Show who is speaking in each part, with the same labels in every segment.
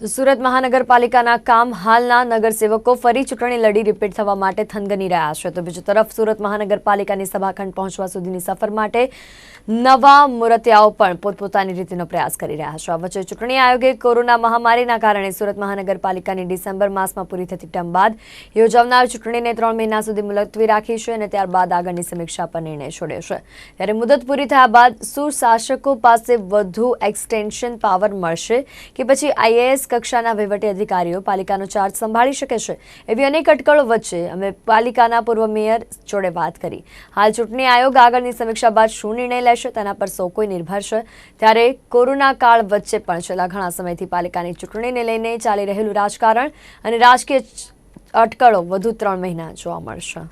Speaker 1: તો સુરત મહાનગરપાલિકાના કામ હાલના નગરસેવકો ફરી ચૂંટણી લડી રિપીટ થવા માટે થનગની રહ્યા છે. તો બીજી તરફ સુરત મહાનગરપાલિકાની સભાખંડ પહોંચવા સુધીની સફર માટે નવા મુરતિયાઓ પણ પોતપોતાની રીતનો પ્રયાસ કરી રહ્યા છે. આ વચ્ચે ચૂંટણી આયોગે કોરોના મહામારીના કારણે સુરત મહાનગરપાલિકાની ડિસેમ્બર માસમાં પૂરી થતી ટર્મ બાદ યોજાનાર ચૂંટણીને ત્રણ મહિના સુધી મુલતવી રાખી છે અને ત્યારબાદ આગળની સમીક્ષા પર નિર્ણય છોડ્યો છે. ત્યારે મુદત પૂરી થયા બાદ સુશાસકો પાસે વધુ એક્સટેન્શન પાવર મળશે કે પછી આઈએએસ કક્ષાના વહીવટી અધિકારીઓ પાલિકાનો ચાર્જ સંભાળી શકે છે એવી અનેક અટકળો વચ્ચે અમે પાલિકાના પૂર્વ મેયર જોડે વાત કરી. હાલ ચૂંટણી આયોગ આગળની સમીક્ષા બાદ શું નિર્ણય લેશે તેના પર સૌ કોઈ નિર્ભર છે. ત્યારે કોરોના કાળ વચ્ચે પણ છેલ્લા ઘણા સમયથી પાલિકાની ચૂંટણીને લઈને ચાલી રહેલું રાજકારણ અને રાજકીય અટકળો વધુ ત્રણ મહિના જોવા મળશે.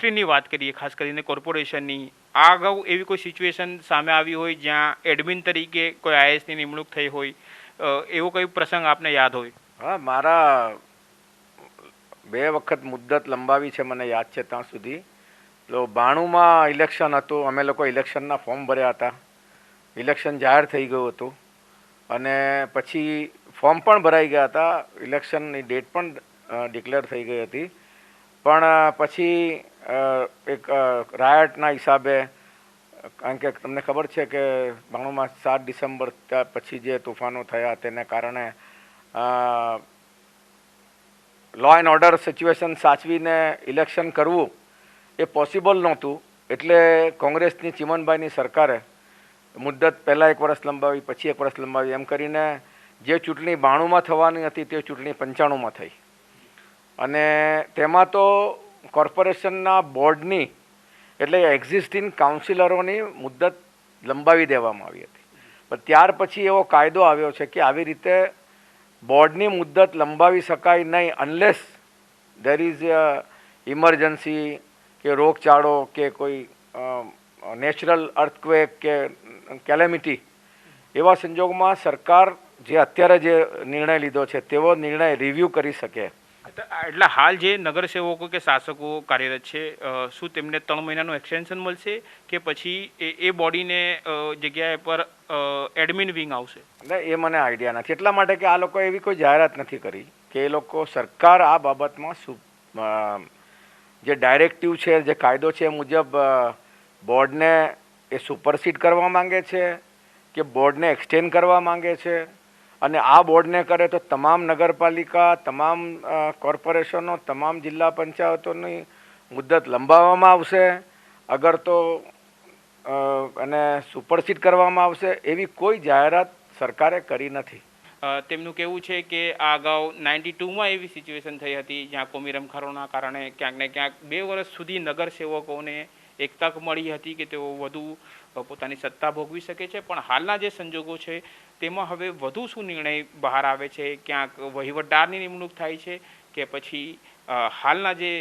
Speaker 2: હિસ્ટ્રીની વાત કરીએ, ખાસ કરીને કોર્પોરેશનની આ અગાઉ એવી કોઈ સિચ્યુએશન સામે આવી હોય જ્યાં એડમિન તરીકે કોઈ આઈએસની નિમણૂક થઈ હોય એવો કોઈ પ્રસંગ આપને યાદ હોય?
Speaker 3: હા, મારા બે વખત મુદ્દત લંબાવી છે મને યાદ છે ત્યાં સુધી. તો બાણુંમાં ઇલેક્શન હતું, અમે લોકો ઇલેક્શનના ફોર્મ ભર્યા હતા. ઇલેક્શન જાહેર થઈ ગયું હતું. અને પછી ફોર્મ પણ ભરાઈ ગયા હતા. ઇલેક્શનની ડેટ પણ ડિક્લેર થઈ ગઈ હતી. પણ પછી એક રાયટના હિસાબે, કારણ કે તમને ખબર છે કે બાણુંમાં સાત ડિસેમ્બર પછી જે તોફાનો થયા તેને કારણે લો એન્ડ ઓર્ડર સિચ્યુએશન સાચવીને ઇલેક્શન કરવું એ પોસિબલ નહોતું. એટલે કોંગ્રેસની ચિમનભાઈની સરકારે મુદ્દત પહેલાં એક વર્ષ લંબાવી, પછી એક વર્ષ લંબાવી, એમ કરીને જે ચૂંટણી બાણુંમાં થવાની હતી તે ચૂંટણી પંચાણુંમાં થઈ. અને તેમાં તો કોર્પોરેશનના બોર્ડની એટલે એક્ઝિસ્ટિંગ કાઉન્સિલરોની મુદ્દત લંબાવી દેવામાં આવી હતી. પણ ત્યાર પછી એવો કાયદો આવ્યો છે કે આવી રીતે બોર્ડની મુદ્દત લંબાવી શકાય નહીં અનલેસ દેર ઇઝ ઇમરજન્સી કે રોગચાળો કે કોઈ નેચરલ અર્થક્વેક કે કેલેમિટી એવા સંજોગોમાં સરકાર જે અત્યારે જે નિર્ણય લીધો છે તેવો નિર્ણય રિવ્યૂ કરી શકે.
Speaker 2: એટલે હાલ જે નગરસેવકો કે શાસકો કાર્યરત છે શું તેમને ત્રણ મહિનાનું એક્સટેન્શન મળશે કે પછી એ બોડીને જગ્યાએ પર એડમિન વિંગ આવશે?
Speaker 3: એટલે એ મને આઈડિયા નથી. એટલા માટે કે આ લોકો એવી કોઈ જાહેરાત નથી કરી કે એ લોકો સરકાર આ બાબતમાં શું જે ડાયરેક્ટિવ છે, જે કાયદો છે એ મુજબ બોર્ડને એ સુપરસીડ કરવા માંગે છે કે બોર્ડને એક્સટેન્ડ કરવા માંગે છે. અને આ બોર્ડને કરે તો તમામ નગરપાલિકા, તમામ કોર્પોરેશનો, તમામ જિલ્લા પંચાયતોની મુદ્દત લંબાવવામાં આવશે. અગર તો અને સુપરસીડ કરવામાં આવશે એવી કોઈ જાહેરાત સરકારે કરી નથી.
Speaker 2: તેમનું કહેવું છે કે આ અગાઉ નાઇન્ટી ટુમાં એવી સિચ્યુએશન થઈ હતી જ્યાં કોમી રમખારોના કારણે ક્યાંક ને ક્યાંક બે વર્ષ સુધી નગરસેવકોને એક તક મળી હતી કે તેઓ વધુ પોતાની સત્તા ભોગવી શકે છે. પણ હાલના જે સંજોગો છે, તેમાં હવે વધુ શું નિર્ણય બહાર આવે છે? ક્યાંક વહીવટદારની નિમણૂક થાય છે કે પછી હાલના જે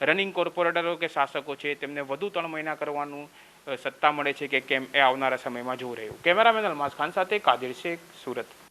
Speaker 2: રનિંગ કોર્પોરેટરો કે શાસકો છે, તેમને વધુ ત્રણ મહિના કરવાનું સત્તા મળે છે કે કેમ એ આવનારા સમયમાં જોવું રહ્યું. કેમેરામેન અલમાઝ ખાન સાથે કાદિર શેખ, સુરત.